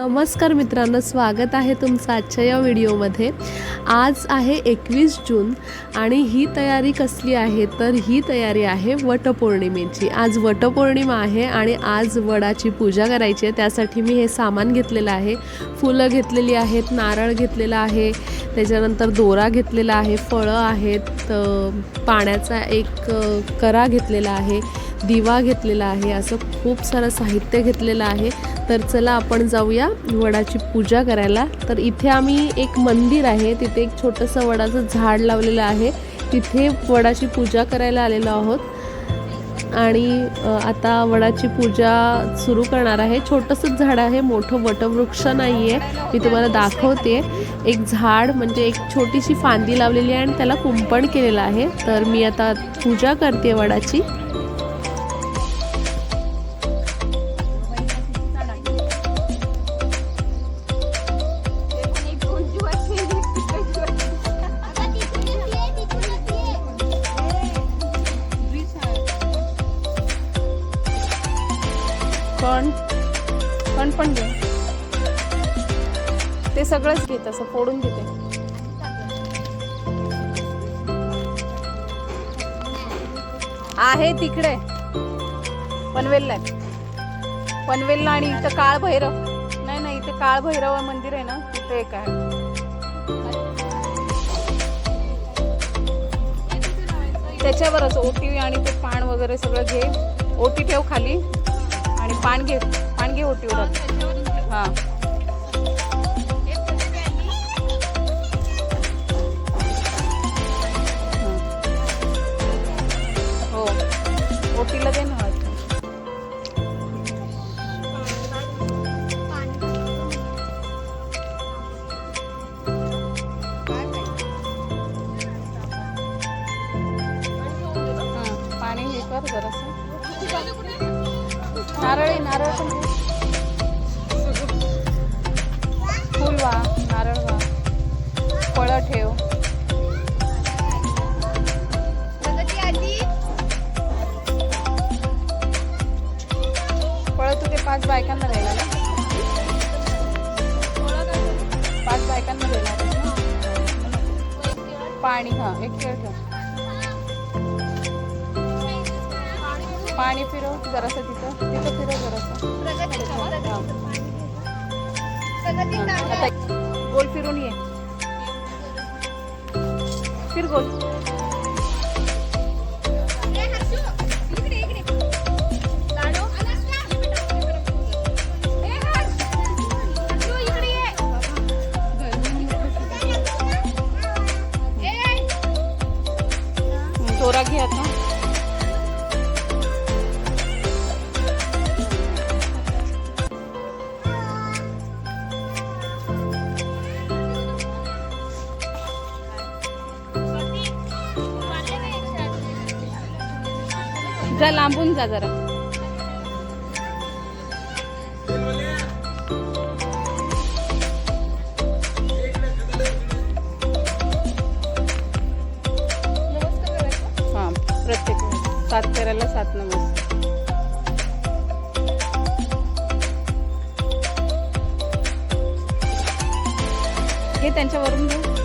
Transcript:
नमस्कार मित्रांनो स्वागत आहे तुमचं आजच्या या व्हिडिओमध्ये. आज आहे एकवीस जून आणि ही तयारी कसली आहे? तर ही तयारी आहे वटपौर्णिमेची. आज वटपौर्णिमा आहे आणि आज वडाची पूजा करायची आहे. त्यासाठी मी हे सामान घेतलेलं आहे. फुलं घेतलेली आहेत नारळ घेतलेला आहे त्याच्यानंतर दोरा घेतलेला आहे फळं आहेत पाण्याचा एक करा घेतलेला आहे. दिवा घेतलेला आहे असं खूप सारं साहित्य घेतलेलं आहे. तर चला आपण जाऊया वडाची पूजा करायला. तर इथे आम्ही एक मंदिर आहे तिथे एक छोटंसं वडाचं झाड लावलेलं आहे. तिथे वडाची पूजा करायला आलेलो आहोत. आणि आता वडाची पूजा सुरू करणार आहे. छोटंसंच झाड आहे मोठं वटवृक्ष नाही आहे मी तुम्हाला दाखवते. एक झाड म्हणजे एक छोटीशी फांदी लावलेली आहे आणि त्याला कुंपण केलेलं आहे. तर मी आता पूजा करते वडाची. कण कण पण घे. ते सगळंच घेत असं फोडून घेते आहे तिकडे. पनवेलला पनवेलला आणि इथं काळ भैरव नाही नाही इथे काळ भैरव मंदिर आहे ना तिथे एक आहे. त्याच्यावरच ओटी आणि ते पान वगैरे सगळं घे. ओटी ठेव खाली. आणि पानगे पानगे होती उडत ओटीवर हा. हो. ओटीला दे ना पाणी हे कर जरासं. नारळ नारळ पण फुल वा नारळ वा फळं ठेव. फळं तू ते पाच बायकांना राहिला ना? पाच बायकांना राहिला पाणी हा एक खेळ ठेव. पाणी फिरव जरासं तिथं तिथं फिरव जरासं. गोल फिरून ये. फिर गोल. जा लांबून जा जरा. हा प्रत्येक सात करायला सात नमस्कार हे त्यांच्यावरून घेऊ